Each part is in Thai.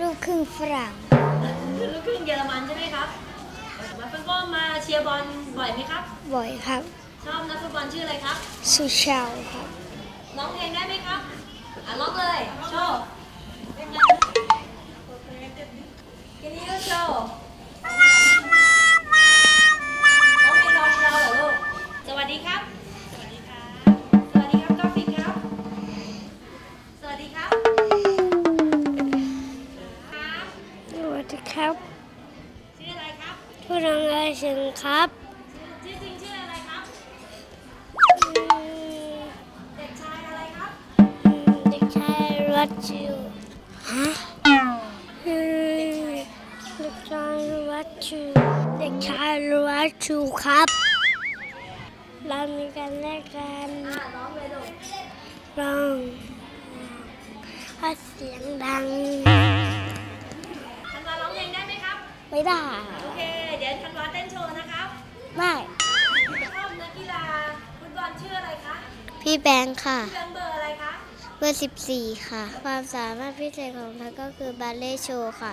ลูกครึ่งฝรั่งลูกครึ่งเยอรมันใช่ไหมครับมาฟุตบอลมาเชียร์บอลบ่อยไหมครับ บ่อยครับ ชอบนักฟุตบอลชื่ออะไรครับ สุชาวครับ ร้องเพลงได้ไหมครับ อะร้องเลยโชว์ Can you โชว์ รังเอยสิงครับชื่อจริงชื่ออะไรครับอืมเด็กชายอะไรครับอืมเด็กชายรัชชูฮะอืมเด็กชายรัชชูเด็กชายรัชชูครับเรามีกันแลกกันอ่าร้องเลยลูกร้องให้เสียงดังธันวาร้องเพลงได้ไหมครับ ไม่ได้โอเคเดี๋ ยวธันวาเต้นโชว์นะครับได้ชอบนักกีฬาฟุตบอลชื่ออะไรคะพี่แบงค์ค่ะ พี่แบงค์เบอร์อะไรคะเบอร์ 14 ค่ะ ความสามารถพิเศษของเธอก็คือบาเล่โชว์ค่ะ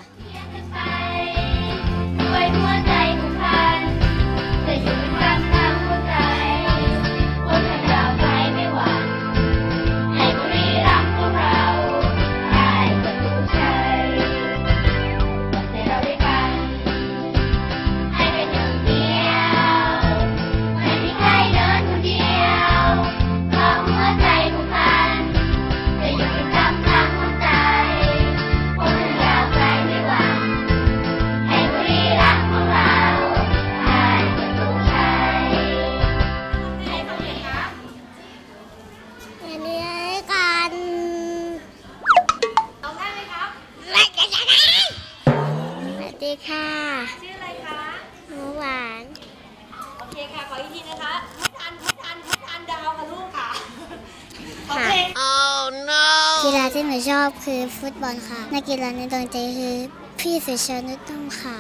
ที่หนูชอบคือฟุตบอลค่ะ นักกีฬาในดวงใจคือพี่สุชานุตุ้มค่ะ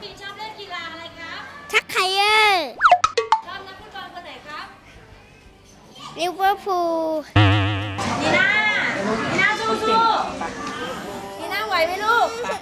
พี่ชอบเล่นกีฬาอะไรครับทักไคเยอร์ชอบนักฟุตบอลคนไหนครับลิเวอร์พูลนีน่านีน่าสู้สู้นีน่าไหวไหมลูกนัก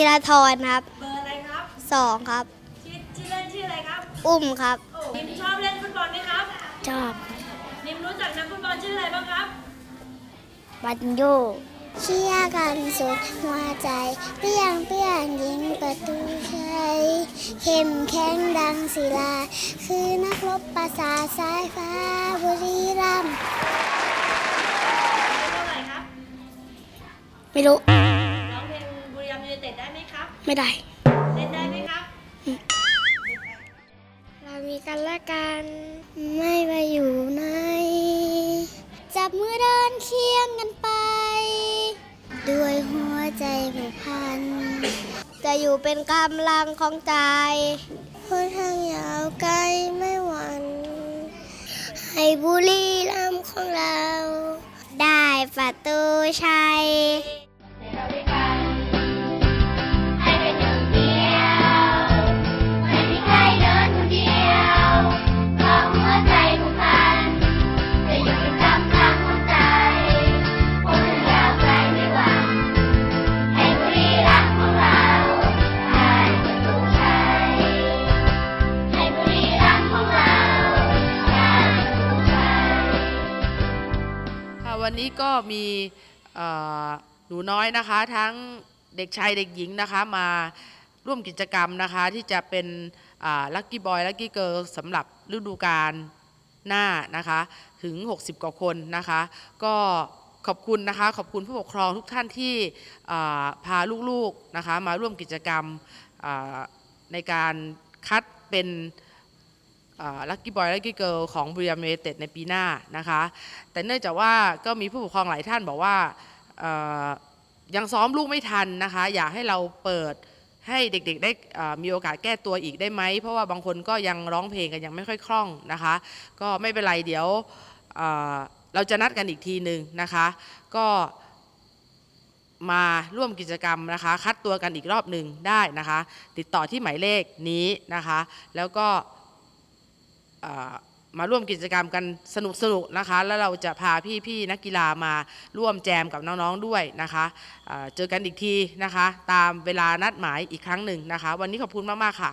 ธีรทรครับเบอร์อะไรครับสองครับ ชื่อชื่อเล่นชื่ออะไรครับอุ้มครับ โอ้นิมชอบเล่นฟุตบอลไหมครับชอบนิมรู้จักนักฟุตบอลชื่ออะไรบ้างครับ บันโยเชียร์กันสุดหัวใจ เปี้ยงเปี้ยงยิงประตูชัยเข้มแข็งดังศิลา คือนักรบประสาทสายฟ้าบุรีรัมย์เท่าไหร่ครับ ไม่รู้ เต็ดได้ไหมครับ ไม่ได้ เล่นได้ไหมครับ เรามีกันและกันไม่ว่าอยู่ไหนจับมือเดินเคียงกันไป ด้วยหัวใจผูกพัน จะอยู่เป็นกำลังของใจหนทางยาวไกลไม่หวัน่นให้บุรีรัมย์ของเรา ได้ประตูชัย วันนี้ก็มีหนูน้อยนะคะทั้งเด็กชายเด็กหญิงนะคะมาร่วมกิจกรรมนะคะที่จะเป็นลัคกี้บอยลัคกี้เกิร์ลสำหรับฤดูกาลหน้านะคะถึง 60 กว่าคนนะคะ ก็ขอบคุณนะคะ ขอบคุณผู้ปกครองทุกท่านที่พาลูกๆนะคะมาร่วมกิจกรรมในการคัดเป็น ลัคกี้บอยลัคกี้เกิลของบริยามเมเต็ดในปีหน้านะคะ แต่เนื่องจากว่าก็มีผู้ปกครองหลายท่านบอกว่ายังซ้อมลูกไม่ทันนะคะ อยากให้เราเปิดให้เด็กๆได้มีโอกาสแก้ตัวอีกได้ไหม เพราะว่าบางคนก็ยังร้องเพลงกันยังไม่ค่อยคล่องนะคะ ก็ไม่เป็นไรเดี๋ยวเเราจะนัดกันอีกทีหนึ่งนะคะ ก็มาร่วมกิจกรรมนะคะ คัดตัวกันอีกรอบหนึ่งได้นะคะ ติดต่อที่หมายเลขนี้นะคะ แล้วก็ มาร่วมกิจกรรมกันสนุกสนุกนะคะ แล้วเราจะพาพี่ๆนักกีฬามาร่วมแจมกับน้องๆด้วยนะคะเจอกันอีกทีนะคะ ตามเวลานัดหมายอีกครั้งหนึ่งนะคะ วันนี้ขอบคุณมากๆค่ะ